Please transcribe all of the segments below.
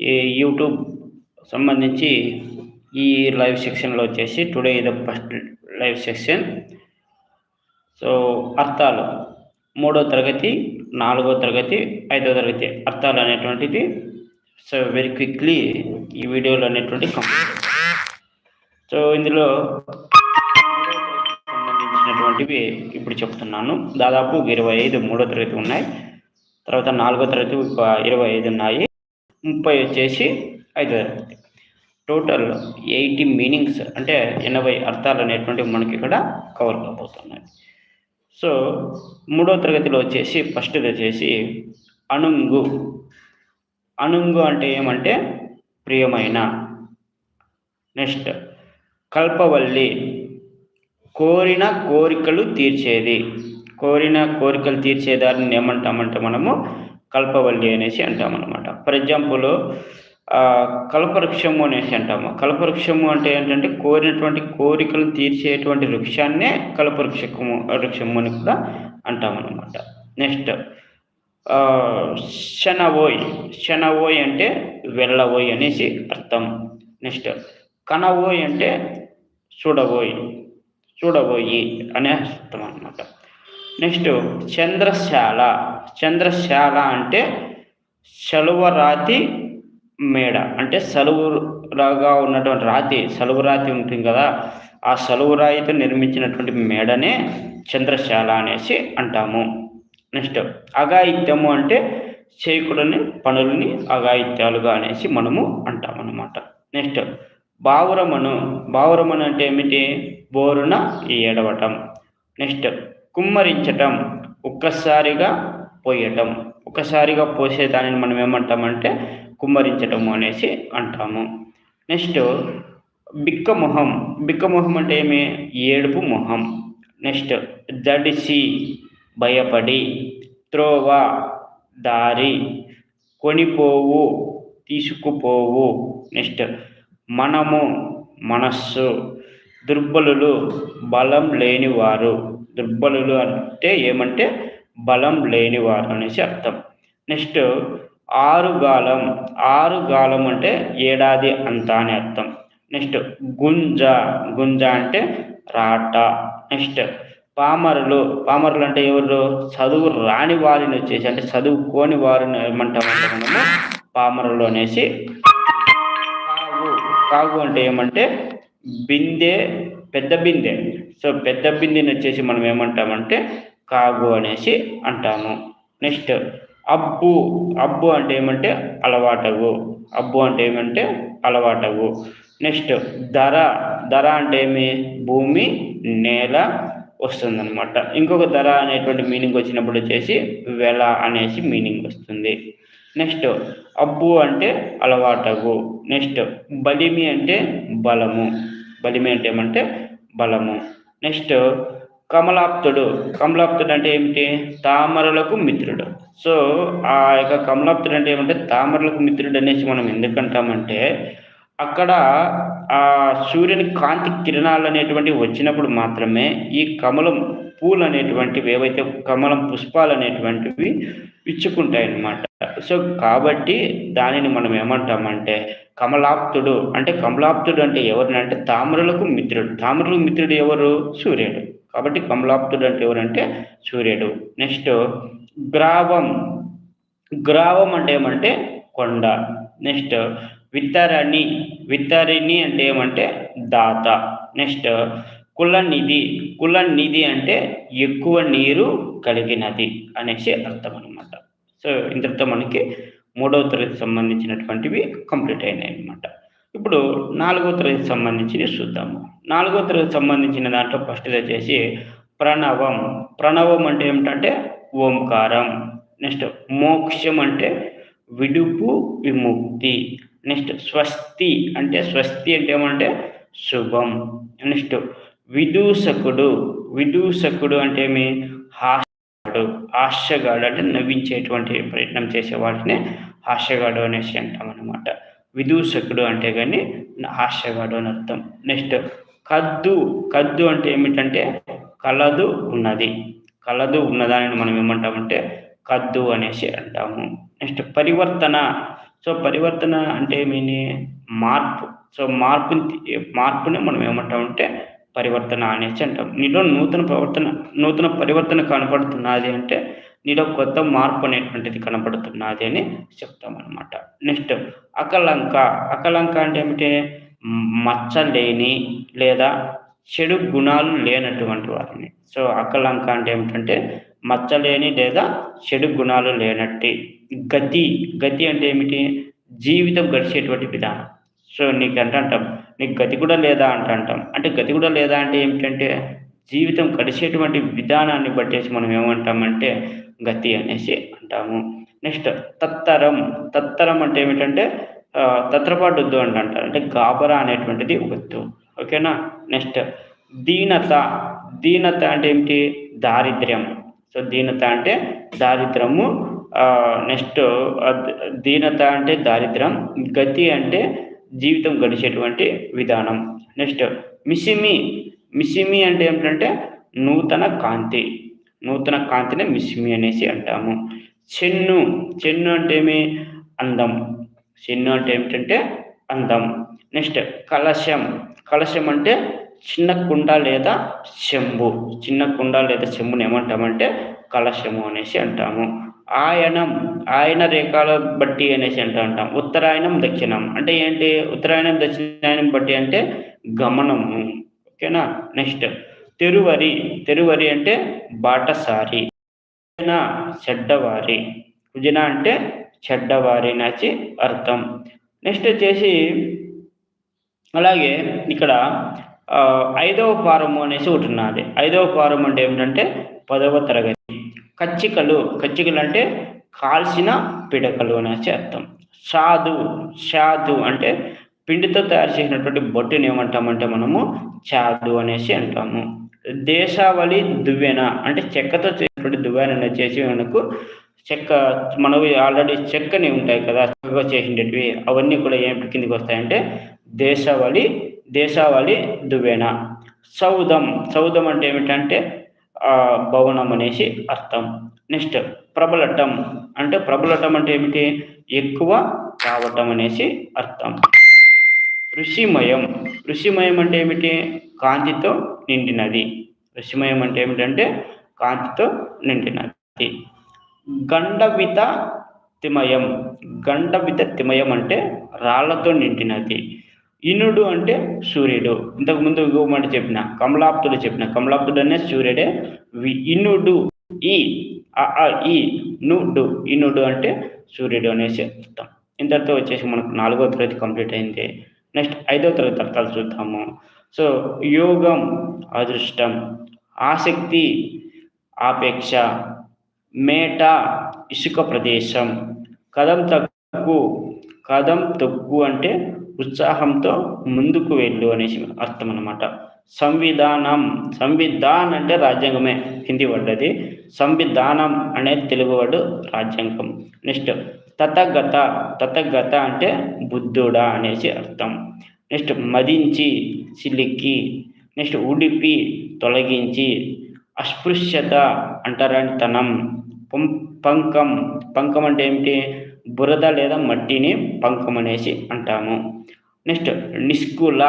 ఈ యూట్యూబ్ సంబంధించి ఈ లైవ్ సెక్షన్లో వచ్చేసి టుడే ఇది ఫస్ట్ లైవ్ సెక్షన్. సో అర్థాలు మూడో తరగతి నాలుగో తరగతి ఐదో తరగతి అర్థాలు అనేటువంటిది. సో వెరీ క్విక్లీ ఈ వీడియోలో అనేటువంటి కంప్లీట్ సో ఇందులో సంబంధించినటువంటివి ఇప్పుడు చెప్తున్నాను. దాదాపు ఇరవై ఐదు మూడో తరగతి ఉన్నాయి. తర్వాత నాలుగో తరగతి ఒక ఇరవై ఐదు ఉన్నాయి. ముప్పై వచ్చేసి ఐదో తరగతి టోటల్ ఎయిటీ మీనింగ్స్ అంటే ఎనభై అర్థాలు అనేటువంటివి మనకి ఇక్కడ కవర్ కాబోతున్నాయి. సో మూడో తరగతిలో వచ్చేసి ఫస్ట్ వచ్చేసి అణుంగు. అణుంగు అంటే ఏమంటే ప్రియమైన. నెక్స్ట్ కల్పవల్లి. కోరిన కోరికలు తీర్చేది. కోరిన కోరికలు తీర్చేదాన్ని ఏమంటామంటే మనము కల్పవల్లి అనేసి అంటామన్నమాట ఫర్ ఎగ్జాంపుల్ కల్పవృక్షము అనేసి అంటాము. కల్పవృక్షము అంటే ఏంటంటే కోరినటువంటి కోరికలు తీర్చేటువంటి వృక్షాన్నే కల్పవృక్షము వృక్షము అని కూడా అంటామన్నమాట నెక్స్ట్ శనవోయ్. శనవోయ్ అంటే వెళ్ళవోయ్ అనేసి అర్థం. నెక్స్ట్ కనవోయ్ అంటే చూడబోయి చూడబోయి అనే అర్థం అనమాట నెక్స్ట్ చంద్రశాల. చంద్రశాల అంటే సలువరాతి మేడ. అంటే సలువురాగా ఉన్నటువంటి రాతి సలువురాతి ఉంటుంది కదా ఆ సలువురాయితో నిర్మించినటువంటి మేడనే చంద్రశాల అనేసి అంటాము. నెక్స్ట్ అఘాయిత్యము అంటే చేయకూడని పనులని అఘాయిత్యాలుగా అనేసి మనము అంటామన్నమాట. నెక్స్ట్ బావురమను. బావురమను అంటే ఏమిటి? బోరున ఏడవటం నెక్స్ట్ కుమ్మరించటం ఒక్కసారిగా పోయటం. ఒకసారిగా పోసే దానిని మనం ఏమంటామంటే కుమ్మరించటము అనేసి అంటాము. నెక్స్ట్ బిక్క మొహం బిక్క మొహం అంటే ఏమి? ఏడుపు మొహం. నెక్స్ట్ జడిసి భయపడి త్రోవ దారి కొనిపోవు తీసుకుపోవు. నెక్స్ట్ మనము మనస్సు దుర్బలులు బలం లేనివారు. దుర్బలులు అంటే ఏమంటే బలం లేనివారు అనేసి అర్థం. నెక్స్ట్ ఆరుగాలం. ఆరుగాలం అంటే ఏడాది అంతా అని అర్థం. నెక్స్ట్ గుంజ. గుంజ అంటే రాట. నెక్స్ట్ పామరులు. పామరులు అంటే ఎవరు? చదువు రాని వారిని వచ్చేసి అంటే చదువుకోని వారిని ఏమంటామంటే మనము? పామరులు అనేసి కాగు కాగు అంటే ఏమంటే బిందె పెద్ద బిందె. సో పెద్ద బిందెని వచ్చేసి మనం ఏమంటామంటే కాగు అనేసి అంటాము. నెక్స్ట్ అబ్బు. అబ్బు అంటే ఏమంటే అలవాటవు అబ్బు అంటే ఏమంటే అలవాటవు నెక్స్ట్ ధర. ధర అంటే ఏమి? భూమి నేల వస్తుందన్నమాట. ఇంకొక ధర అనేటువంటి మీనింగ్ వచ్చినప్పుడు వచ్చేసి వెల అనేసి మీనింగ్ వస్తుంది. నెక్స్ట్ అబ్బు అంటే అలవాటగు. నెక్స్ట్ బలిమి అంటే బలము. బలిమి అంటే ఏమంటే బలము. నెక్స్ట్ కమలాప్తుడు. కమలాప్తుడు అంటే ఏమిటి? తామరలకు మిత్రుడు. సో ఆ యొక్క కమలాప్తుడు అంటే ఏమంటే తామరలకు మిత్రుడు అనేసి మనం ఎందుకంటామంటే అక్కడ ఆ సూర్యుని కాంతి కిరణాలు అనేటువంటి వచ్చినప్పుడు మాత్రమే ఈ కమలం పూలు అనేటువంటివి ఏవైతే కమలం పుష్పాలు అనేటువంటివి ఇచ్చుకుంటాయి అన్నమాట సో కాబట్టి దానిని మనం ఏమంటామంటే కమలాప్తుడు అంటే కమలాప్తుడు అంటే ఎవరినంటే తామరులకు మిత్రుడు. తామరులకు మిత్రుడు ఎవరు? సూర్యుడు. కాబట్టి కమలాప్తుడు అంటే ఎవరంటే? సూర్యుడు. నెక్స్ట్ గ్రావం. గ్రావం అంటే ఏమంటే? కొండ. నెక్స్ట్ విత్తరణి. విత్తరిణి అంటే ఏమంటే? దాత. నెక్స్ట్ కులనిధి కులనిధి అంటే ఎక్కువ నీరు కలిగినది అనేసి అర్థం అనమాట సో ఇంతటితో మనకి మూడవ తరగతి సంబంధించినటువంటివి కంప్లీట్ అయినాయి అనమాట ఇప్పుడు నాలుగో తరగతి సంబంధించినవి చూద్దాము. నాలుగో తరగతి సంబంధించిన దాంట్లో ఫస్ట్ వచ్చేసి ప్రణవం. ప్రణవం అంటే ఏమిటంటే ఓంకారం. నెక్స్ట్ మోక్షం అంటే విడుపు విముక్తి. నెక్స్ట్ స్వస్తి అంటే స్వస్తి అంటే ఏమంటే శుభం. నెక్స్ట్ విదూషకుడు. విదూషకుడు అంటే ఏమి? హాస్యగాడు. హాస్యగాడు అంటే నవ్వించేటువంటి ప్రయత్నం చేసే వాటిని హాస్యగాడు అనేసి అంటాం అనమాట విదూషకుడు అంటే కానీ హాస్యగాడు అని అర్థం. నెక్స్ట్ కద్దు. కద్దు అంటే ఏమిటంటే కలదు ఉన్నది. కలదు ఉన్నదానిని మనం ఏమంటామంటే కద్దు అనేసి అంటాము. నెక్స్ట్ పరివర్తన. సో పరివర్తన అంటే ఏమీ మార్పు. సో మార్పుని మార్పుని మనం ఏమంటామంటే పరివర్తన అనేసి అంటాం. నీలో నూతన ప్రవర్తన నూతన పరివర్తన కనపడుతున్నది అంటే నీలో కొత్త మార్పు అనేటువంటిది కనపడుతున్నది అని చెప్తాం అనమాట నెక్స్ట్ అకలంక అకలంక అంటే ఏమిటి? మచ్చ లేని లేదా చెడు గుణాలు లేనటువంటి వారిని. సో అకలంక అంటే ఏమిటంటే మచ్చ లేని లేదా చెడు గుణాలు లేనట్టి గతి గతి అంటే ఏమిటి? జీవితం గడిచేటువంటి విధానం. సో నీకు అంటే అంటాం? నీకు గతి కూడా లేదా అంట అంటాం. అంటే గతి కూడా లేదా అంటే ఏమిటంటే జీవితం గడిచేటువంటి విధానాన్ని బట్టేసి మనం ఏమంటామంటే గతి అనేసి అంటాము. నెక్స్ట్ తత్తరం. తత్తరం అంటే ఏమిటంటే తత్రపాటు వద్దు అంట అంటారు. అంటే గాబరా అనేటువంటిది వద్దు. ఓకేనా? నెక్స్ట్ దీనత. దీనత అంటే ఏమిటి? దారిద్ర్యం. సో దీనత అంటే దారిద్రము. నెక్స్ట్ దీనత అంటే దారిద్రం గతి అంటే జీవితం గడిచేటువంటి విధానం. నెక్స్ట్ మిసిమి మిసిమి అంటే ఏమిటంటే నూతన కాంతి. నూతన కాంతిని మిసిమి అనేసి అంటాము. చెన్ను. చెన్ను అంటే ఏమి? అందం. చెన్ను అంటే ఏమిటంటే అందం. నెక్స్ట్ కలశం. కలశం అంటే చిన్న కుండ లేదా చెంబు. చిన్న కుండ లేదా చెంబుని ఏమంటామంటే కలశము అనేసి అంటాము. ఆయనం ఆయన రేఖల బట్టి అనేసి అంటూ ఉంటాం ఉత్తరాయణం దక్షిణం. అంటే ఏంటి? ఉత్తరాయణం దక్షిణాయనం బట్టి అంటే గమనము. ఓకేనా? నెక్స్ట్. తెరువరి. తెరువరి అంటే బాటసారి. చెడ్డవారి. కుజన అంటే చెడ్డవారి నచ్చి అర్థం. నెక్స్ట్ వచ్చేసి అలాగే ఇక్కడ ఐదవ ఫారము అనేసి ఒకటి ఉన్నది. ఐదవ ఫారం అంటే ఏమిటంటే పదవ తరగతి. కచ్చికలు. కచ్చికలు అంటే కాల్చిన పిడకలు అనేసి అర్థం. షాదు షాదు అంటే పిండితో తయారు చేసినటువంటి బొట్టుని ఏమంటామంటే మనము? చాదు అనేసి అంటాము. దేశావళి దువ్వెన అంటే చెక్కతో చేసినటువంటి దువ్వెన చేసి మనకు చెక్క మనవి ఆల్రెడీ చెక్కని ఉంటాయి కదా చక్కగా చేసినవి అవన్నీ కూడా ఏమిటి కిందికి వస్తాయంటే దేశావళి దేశావళి దువ్వెన. సౌదం. సౌదం అంటే ఏమిటంటే భవనం అనేసి అర్థం. నెక్స్ట్ ప్రబలటం. అంటే ప్రబలటం అంటే ఏమిటి? ఎక్కువ కావటం అనేసి అర్థం. ఋషిమయం. ఋషిమయం అంటే ఏమిటి? కాంతితో నిండినది. ఋషిమయం అంటే ఏమిటంటే? కాంతితో నిండినది. గండవిత తిమయం. గండవిత తిమయం అంటే రాళ్ళతో నిండినది. ఇనుడు అంటే సూర్యుడు. ఇంతకు ముందు గోమంటే చెప్పిన కమలాప్తుడు చెప్పిన కమలాప్తుడు అనే సూర్యుడే ఇనుడు ఈ ఈ నుడు ఇనుడు అంటే సూర్యుడు అనేసి అర్థం. ఇంతటితో వచ్చేసి మనకు నాలుగో తరగతి కంప్లీట్ అయింది. నెక్స్ట్ ఐదో తరగతి అర్థాలు చూద్దాము. సో యోగం అదృష్టం ఆసక్తి ఆపేక్ష మేట ఇసుక ప్రదేశం కదం తక్కువ కదం తొక్కు అంటే ఉత్సాహంతో ముందుకు వెళ్ళు అనేసి అర్థం అనమాట సంవిధానం సంవిధాన్ అంటే రాజ్యాంగమే హిందీ వర్డ్ అది. సంవిధానం అనేది తెలుగు వర్డ్ రాజ్యాంగం. నెక్స్ట్ తతగత తతగత అంటే బుద్ధుడా అనేసి అర్థం. నెక్స్ట్ మదించి సిలిక్కి నెక్స్ట్ ఉడిపి తొలగించి. అస్పృశ్యత అంటరానితనం పంకం. పంకం అంటే ఏమిటి? బురద లేదా మట్టిని పంకం అనేసి అంటాము. నెక్స్ట్ నిష్కుల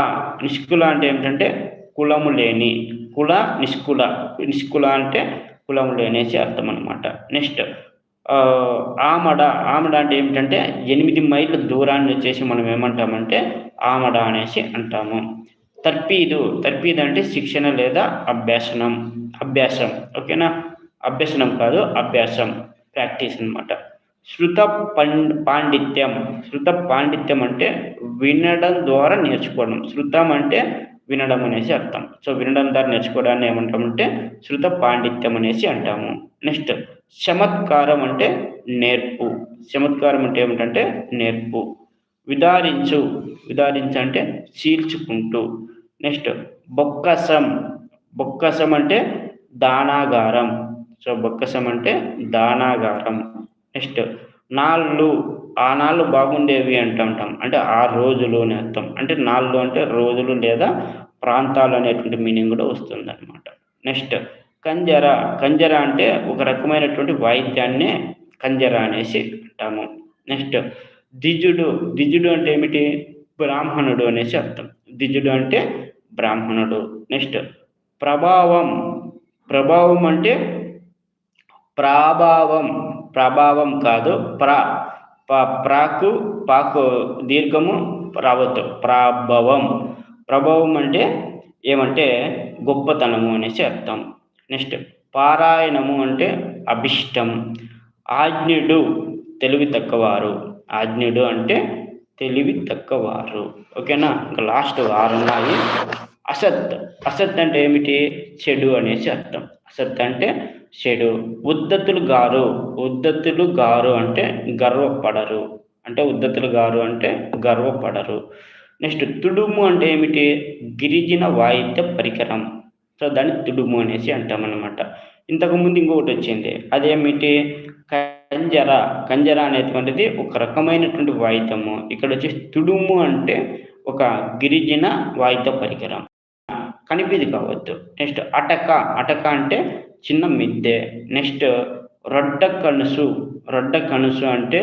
నిష్కుల అంటే ఏమిటంటే కులము లేని కుల నిష్కుల నిష్కుల అంటే కులము లేనేసి అర్థం అనమాట నెక్స్ట్ ఆమడ ఆమడ అంటే ఏమిటంటే ఎనిమిది మైళ్ళ దూరాన్ని వచ్చేసి మనం ఏమంటామంటే ఆమడ అనేసి అంటాము. తర్పీదు తర్పీదు అంటే శిక్షణ లేదా అభ్యాసనం అభ్యాసం ఓకేనా? అభ్యసనం కాదు అభ్యాసం ప్రాక్టీస్ అనమాట శృత పాండిత్యం. శృత పాండిత్యం అంటే వినడం ద్వారా నేర్చుకోవడం. శృతం అంటే వినడం అనేసి అర్థం. సో వినడం ద్వారా నేర్చుకోవడాన్ని ఏమంటామంటే శృత పాండిత్యం అనేసి అంటాము. నెక్స్ట్ చమత్కారం అంటే నేర్పు. చమత్కారం అంటే ఏమిటంటే నేర్పు. విదారించు. విదారించు అంటే చీల్చుకుంటూ. నెక్స్ట్ బొక్కసం. బొక్కసం అంటే దానాగారం. సో బొక్కసం అంటే దానాగారం. నెక్స్ట్ నాళ్ళు ఆ నాళ్ళు బాగుండేవి అంటుంటాం. అంటే ఆ రోజులు అని అర్థం. అంటే నాళ్ళు అంటే రోజులు లేదా ప్రాంతాలు అనేటువంటి మీనింగ్ కూడా వస్తుంది అనమాట నెక్స్ట్ కంజర. కంజర అంటే ఒక రకమైనటువంటి వాయిద్యాన్నే కంజర అనేసి అంటాము. నెక్స్ట్ దిజుడు ద్విజుడు అంటే ఏమిటి? బ్రాహ్మణుడు అనేసి అర్థం. ద్విజుడు అంటే బ్రాహ్మణుడు. నెక్స్ట్ ప్రభావం. ప్రభావం అంటే ప్రాభావం ప్రభావం కాదు ప్రా ప్రాకు పాకు దీర్ఘము రావద్దు. ప్రాభవం. ప్రభావం అంటే ఏమంటే గొప్పతనము అనేసి అర్థం. నెక్స్ట్ పారాయణము అంటే అభిష్టం. ఆజ్ఞుడు తెలివి తక్కువారు. ఆజ్ఞుడు అంటే తెలివి తక్కువారు. ఓకేనా? ఇంకా లాస్ట్ ఆరు ఉన్నాయి అసత్. అసత్ అంటే ఏమిటి? చెడు అనేసి అర్థం. అసత్ అంటే చెడు. ఉద్దతులు గారు. ఉద్దతులు గారు అంటే గర్వపడరు. అంటే ఉద్దతులు గారు అంటే గర్వపడరు. నెక్స్ట్ తుడుము అంటే ఏమిటి? గిరిజన వాయిద్య పరికరం. సో దాన్ని తుడుము అనేసి అంటాం అనమాట ఇంతకుముందు ఇంకొకటి వచ్చింది. అదేమిటి? కంజర. కంజర అనేటువంటిది ఒక రకమైనటువంటి వాయిద్యము. ఇక్కడ వచ్చేసి తుడుము అంటే ఒక గిరిజన వాయిద్య పరికరం. కనిపిది కావద్దు. నెక్స్ట్ అటక. అటక అంటే చిన్న మిద్దె. నెక్స్ట్ రొడ్డ కనుసు. రొడ్డ కనుసు అంటే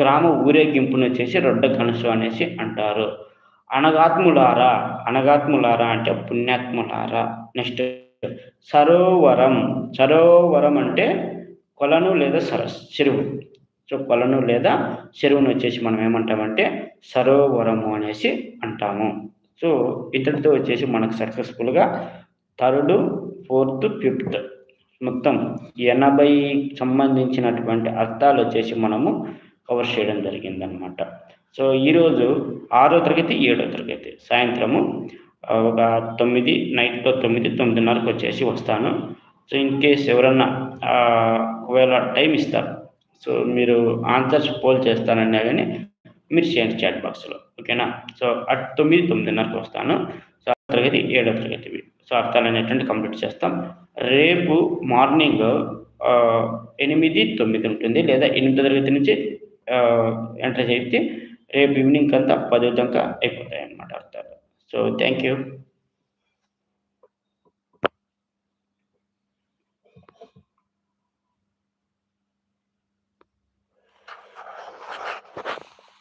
గ్రామ ఊరేగింపును చేసి రొడ్డ కనుసు అనేసి అంటారు. అనగాత్ములారా అనగాత్ములారా అంటే పుణ్యాత్ములారా. నెక్స్ట్ సరోవరం. సరోవరం అంటే కొలను లేదా సరస్ చెరువు. సో కొలను లేదా చెరువును వచ్చేసి మనం ఏమంటామంటే సరోవరము అనేసి అంటాము. సో ఇతడితో వచ్చేసి మనకు సక్సెస్ఫుల్గా థర్డ్ ఫోర్త్ ఫిఫ్త్ మొత్తం ఎనభై సంబంధించినటువంటి అర్థాలు వచ్చేసి మనము కవర్ చేయడం జరిగిందనమాట సో ఈరోజు ఆరో తరగతి ఏడో తరగతి సాయంత్రము ఒక తొమ్మిది నైట్లో తొమ్మిది తొమ్మిదిన్నరకు వచ్చేసి వస్తాను. సో ఇన్ కేస్ ఎవరన్నా ఒకవేళ టైం ఇస్తారు సో మీరు ఆన్సర్స్ పోల్ చేస్తానన్నా కానీ మీరు చేయండి చాట్ బాక్స్లో ఓకేనా? సో అట్ తొమ్మిది తొమ్మిదిన్నరకు వస్తాను. సో తరగతి ఏడో తరగతి సో అర్థాలు అనేటువంటి కంప్లీట్ చేస్తాం. రేపు మార్నింగ్ ఎనిమిది తొమ్మిది ఉంటుంది లేదా ఎనిమిది తరగతి నుంచి ఎంటర్ చేస్తే రేపు ఈవినింగ్ అంతా పది దాకా అయిపోతాయి అన్నమాట అర్థాలు. So thank you.